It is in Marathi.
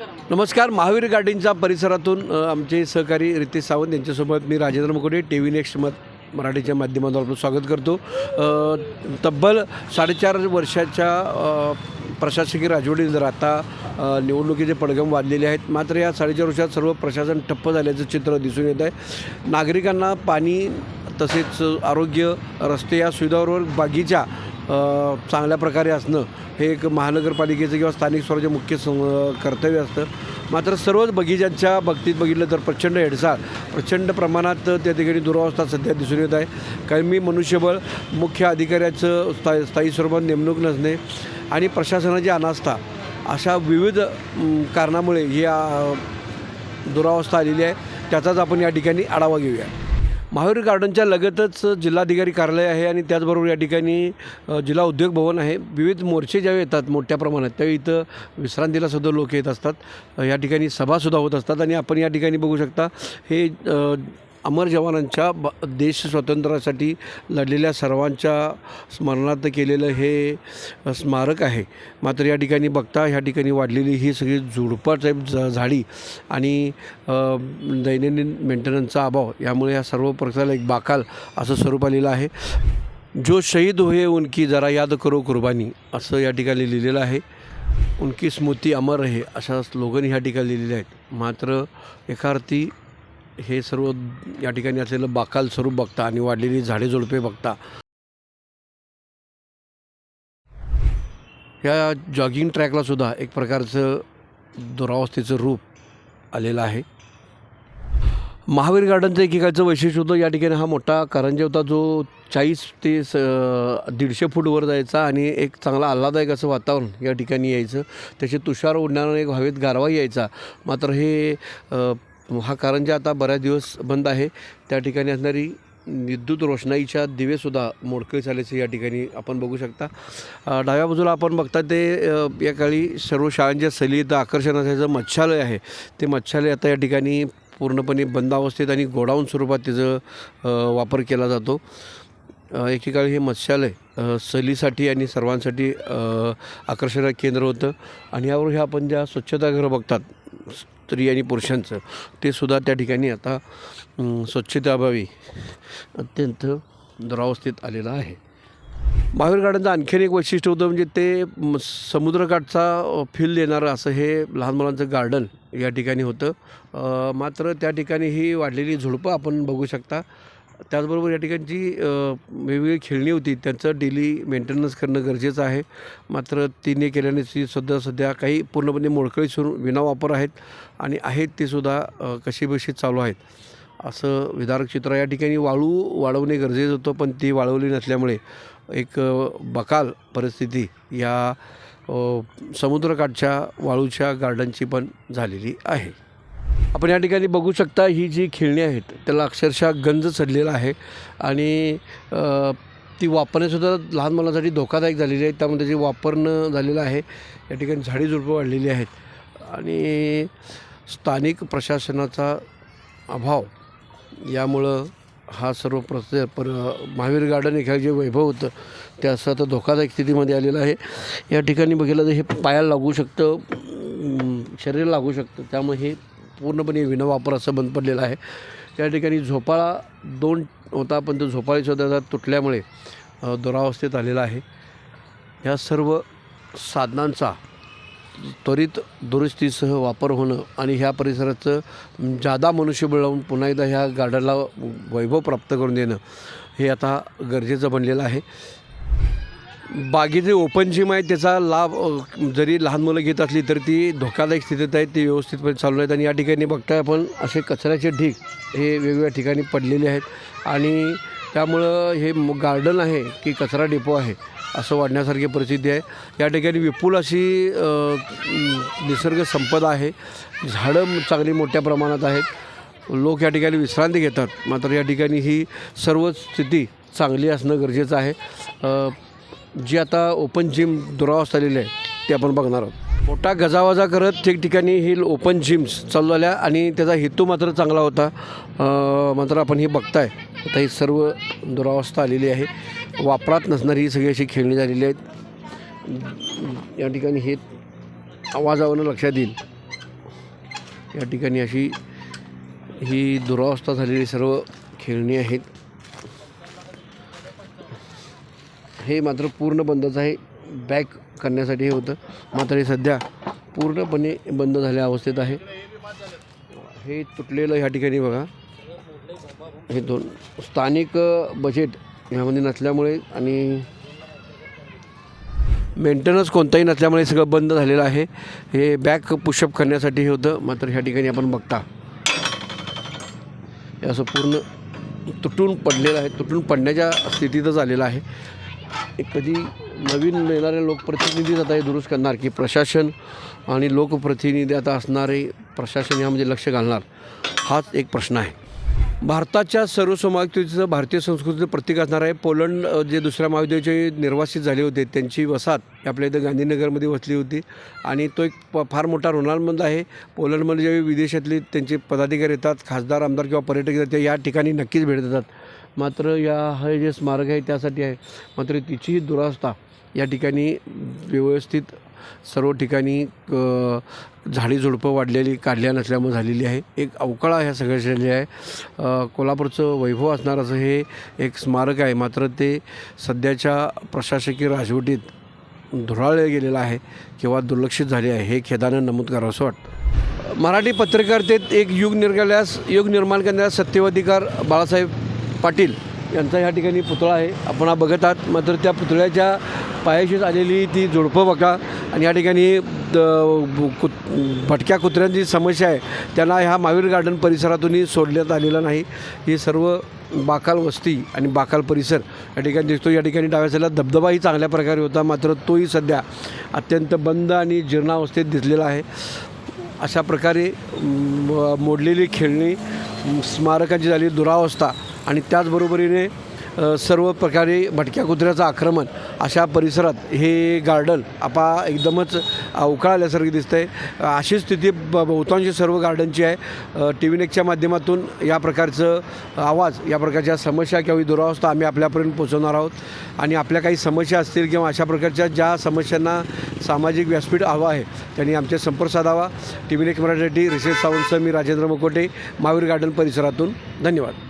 नमस्कार महावीर गार्डनच्या परिसरातून आमचे सहकारी रितेश सावंत यांच्यासोबत मी Rajendra Mukute T V next मत मराठीच्या माध्यमातून आपलं स्वागत करतो. तब्बल साडेचार वर्षाच्या प्रशासकीय राजवटीनंतर आता निवडणुकीचे पडगम वाढलेले आहेत मात्र या साडेचार वर्षात सर्व प्रशासन ठप्प झाल्याचं चित्र दिसून येत आहे. नागरिकांना पाणी तसेच आरोग्य रस्ते या सुविधांवर बागीचा चांगल्या प्रकारे असणं हे एक महानगरपालिकेचं किंवा स्थानिक स्वराज्य मुख्य सं कर्तव्य असतं. मात्र सर्वच बगीचांच्या बाबतीत बघितलं तर प्रचंड हेडसाळ प्रचंड प्रमाणात त्या ठिकाणी दुरावस्था सध्या दिसून येत आहे. कमी मनुष्यबळ मुख्य अधिकाऱ्याचं स्थायी स्थायी स्वरूपात नेमणूक नसणे आणि प्रशासनाची अनास्था अशा विविध कारणामुळे ही दुरावस्था आलेली आहे. त्याचाच आपण या ठिकाणी आढावा घेऊया. महावीर गार्डनच्या लगतच जिल्हाधिकारी कार्यालय आहे आणि त्याचबरोबर या ठिकाणी जिल्हा उद्योग भवन आहे. विविध मोर्चे ज्यावेळी येतात मोठ्या प्रमाणात त्यावेळी इथं विश्रांतीला सुद्धा लोक येत असतात. या ठिकाणी सभासुद्धा होत असतात आणि आपण या ठिकाणी बघू शकता हे अमर जवानांच्या ब देश स्वातंत्र्यासाठी लढलेल्या सर्वांच्या स्मरणार्थ केलेलं हे स्मारक आहे. मात्र या ठिकाणी बघता ह्या ठिकाणी वाढलेली ही सगळी झुडपं टाईप झ झाडी आणि दैनंदिन मेंटेनन्सचा अभाव यामुळे या सर्व प्रकाराला एक बाकाल असं स्वरूप आलेलं आहे. जो शहीद हुए उनकी जरा याद करो कुर्बानी असं या ठिकाणी लिहिलेलं आहे. उनकी स्मृती अमर आहे अशा स्लोगन ह्या ठिकाणी लिहिलेले आहेत. मात्र एका अर्थी हे सर्व या ठिकाणी असलेलं बाकाल स्वरूप बघता आणि वाढलेली झाडे झुडपे बघता. या जॉगिंग ट्रॅकला सुद्धा एक प्रकारचं दुरावस्थेचं रूप आलेलं आहे. महावीर गार्डनचं एकेकाचं वैशिष्ट्य होतं या ठिकाणी हा मोठा कारंजा होता जो चाळीस ते स दीडशे फूटवर जायचा आणि एक चांगला आल्हादायक असं वातावरण या ठिकाणी यायचं. त्याचे तुषार ओढणारा एक हवेत गारवा यायचा. मात्र हे हा कारंजा आता बऱ्याच दिवस बंद आहे त्या ठिकाणी असणारी विद्युत रोषणाईच्या दिवेसुद्धा मोडकळी झाल्याचे या ठिकाणी आपण बघू शकता. डाव्या बाजूला आपण बघता ते या काळी सर्व शाळांच्या सलीत आकर्षण असायचं मच्छालय आहे. ते मच्छालय आता या ठिकाणी पूर्णपणे बंद अवस्थेत आणि गोडाऊन स्वरूपात त्याचं वापर केला जातो. एकेकाळी हे मत्स्यालय सलीसाठी सहलीसाठी आणि सर्वांसाठी आकर्षण आकर्षणाचं केंद्र होतं. आणि यावर हे आपण ज्या स्वच्छतागृह बघतात स्त्री आणि पुरुषांचं ते सुद्धा त्या ठिकाणी आता स्वच्छतेअभावी अत्यंत दुरावस्थेत आलेलं आहे. महावीर गार्डनचं आणखीन एक वैशिष्ट्य होतं म्हणजे ते समुद्रकाठचा फील देणारं असं हे लहान मुलांचं गार्डन या ठिकाणी होतं. मात्र त्या ठिकाणी ही वाढलेली झुडपं आपण बघू शकता. त्याचबरोबर या ठिकाणी जी वेगवेगळी खेळणी होती त्यांचं डेली मेंटेनन्स करणं गरजेचं आहे. मात्र तिने केल्याने ती सध्या सध्या काही पूर्णपणे मोडकळी सुरू विनावापर आहेत आणि आहेत ते सुद्धा कशीबशी चालू आहेत. असं विदारक चित्र या ठिकाणी वाळू वाढवणे गरजेचं होतं पण ती वाळवली नसल्यामुळे एक बकाल परिस्थिती या समुद्रकाठच्या वाळूच्या गार्डनची पण झालेली आहे. आपण या ठिकाणी बघू शकता ही जी खेळणी आहेत त्याला अक्षरशः गंज चढलेला आहे. आणि ती वापरणेसुद्धा लहान मुलांसाठी धोकादायक झालेली आहे. त्यामध्ये जे वापरणं झालेलं आहे या ठिकाणी झाडी झुडपं वाढलेली आहेत. आणि स्थानिक प्रशासनाचा अभाव यामुळं हा सर्व प्रस पर महावीर गार्डन एखादं जे वैभव होतं ते असं आता धोकादायक स्थितीमध्ये आलेलं आहे. या ठिकाणी बघितलं तर हे पायाला लागू शकतं शरीर लागू शकतं. त्यामुळे हे पूर्णपणे विनावापर असं बंद पडलेलं आहे. त्या ठिकाणी झोपाळा दोन होता पण तो झोपाळीसुद्धा तुटल्यामुळे दुरावस्थेत आलेला आहे. ह्या सर्व साधनांचा त्वरित दुरुस्तीसह वापर होणं आणि ह्या परिसराचं जादा मनुष्यबळ लावून पुन्हा एकदा ह्या गार्डनला वैभव प्राप्त करून देणं हे आता गरजेचं बनलेलं आहे. बागेचे ओपन जिम आहे त्याचा लाभ जरी लहान मुलं घेत असली तर ती धोकादायक स्थितीत आहेत ती व्यवस्थितपणे चालू आहेत. आणि या ठिकाणी बघताय आपण असे कचऱ्याचे ढीग हे वेगवेगळ्या ठिकाणी पडलेले आहेत. आणि त्यामुळं हे म- गार्डन आहे की कचरा डेपो आहे असं वाढण्यासारखी परिस्थिती आहे. या ठिकाणी विपुल अशी निसर्ग संपदा आहे. झाडं चांगली मोठ्या प्रमाणात आहेत. लोक या ठिकाणी विश्रांती घेतात. मात्र या ठिकाणी ही सर्व स्थिती चांगली असणं गरजेचं आहे. जी आता ओपन जिम दुरावस्था आलेली आहे ते आपण बघणार आहोत. मोठा गजावाजा करत ठिकठिकाणी ही ओपन जिम्स चालू झाल्या आणि त्याचा हेतू मात्र चांगला होता. मात्र आपण हे बघताय आता ही सर्व दुरावस्था आलेली आहे. वापरात नसणारी ही सगळी अशी खेळणी झालेली आहेत. या ठिकाणी हे आवाजावरनं लक्षात येईल. या ठिकाणी अशी ही दुरावस्था झालेली सर्व खेळणी आहेत. हे मात्र पूर्ण बंदच आहे. बॅक करण्यासाठी हे होतं. मात्र हे सध्या पूर्णपणे बंद झाल्या अवस्थेत आहे. हे तुटलेलं ह्या ठिकाणी बघा. हे दोन स्थानिक बजेट ह्यामध्ये नसल्यामुळे आणि मेंटेनन्स कोणताही नसल्यामुळे सगळं बंद झालेलं आहे. हे बॅक पुशअप करण्यासाठी हे होतं. मात्र ह्या ठिकाणी आपण बघता. हे असं पूर्ण तुटून पडलेलं आहे. तुटून पडण्याच्या स्थितीतच आलेलं आहे. एक कधी नवीन येणारे लोकप्रतिनिधीच आता हे दुरुस्त करणार की प्रशासन आणि लोकप्रतिनिधी आता असणारे प्रशासन यामध्ये लक्ष घालणार हाच एक प्रश्न आहे. भारताच्या सर्वसमावेशतेचं भारतीय संस्कृतीचं प्रतीक असणार आहे. पोलंड जे दुसऱ्या महायुद्धाचे निर्वासित झाले होते त्यांची वसाहत आपल्या इथं गांधीनगरमध्ये वसली होती. आणि तो एक प फार मोठा ऋणांबंद आहे. पोलंडमध्ये ज्यावेळी विदेशातले त्यांचे पदाधिकारी येतात खासदार आमदार किंवा पर्यटक येतात ते या ठिकाणी नक्कीच भेट देतात. मात्र या हे जे स्मारक आहे त्यासाठी आहे. मात्र तिचीही दुरावस्था या ठिकाणी व्यवस्थित सर्व ठिकाणी झाडी झुडपं वाढलेली काढल्या नसल्यामुळे झालेली आहे. एक अवकाळा ह्या सगळ्या झालेली आहे कोल्हापूरचं वैभव असणार असं हे एक स्मारक आहे. मात्र ते सध्याच्या प्रशासकीय राजवटीत धुराळले गेलेलं आहे किंवा दुर्लक्षित झाले आहे. हे खेदानं नमूद करावं असं वाटतं. मराठी पत्रकारितेत एक युग निर्गल्यास युग निर्माण करण्यास सत्यवाधिकार बाळासाहेब पाटील यांचा या ठिकाणी पुतळा आहे. आपण हा बघत आहात. मात्र त्या पुतळ्याच्या पायाशीच आलेली ती झुडपं बघा. आणि या ठिकाणी कुत भटक्या कुत्र्यांची समस्या आहे त्यांना ह्या महावीर गार्डन परिसरातूनही सोडण्यात आलेलं नाही. ही सर्व बाकाल वस्ती आणि बाकाल परिसर या ठिकाणी दिसतो या ठिकाणी डाव्या साईडला धबधबाही चांगल्या प्रकारे होता. मात्र तोही सध्या अत्यंत बंद आणि जीर्णावस्थेत दिसलेला आहे. अशा प्रकारे म- मोडलेली खेळणी स्मारकाची झाली दुरावस्था आणि त्याचबरोबरीने सर्व प्रकारे भटक्या कुत्र्याचं आक्रमण अशा परिसरात हे गार्डन आपा एकदमच अवकाळ आल्यासारखी दिसतं आहे अशी स्थिती ब बहुतांश सर्व गार्डनची आहे. टी व्ही नेकच्या माध्यमातून या प्रकारचं आवाज या प्रकारच्या समस्या किंवा दुरावस्था आम्ही आपल्यापर्यंत पोहोचवणार आहोत. आणि आपल्या काही समस्या असतील किंवा अशा प्रकारच्या ज्या समस्यांना सामाजिक व्यासपीठ हवं आहे त्यांनी आमचे संपर्क साधावा. टी व्ही नेक मराठीसाठी रिषेश सावंतसह मी राजेंद्र मुकोटे महावीर गार्डन परिसरातून. धन्यवाद.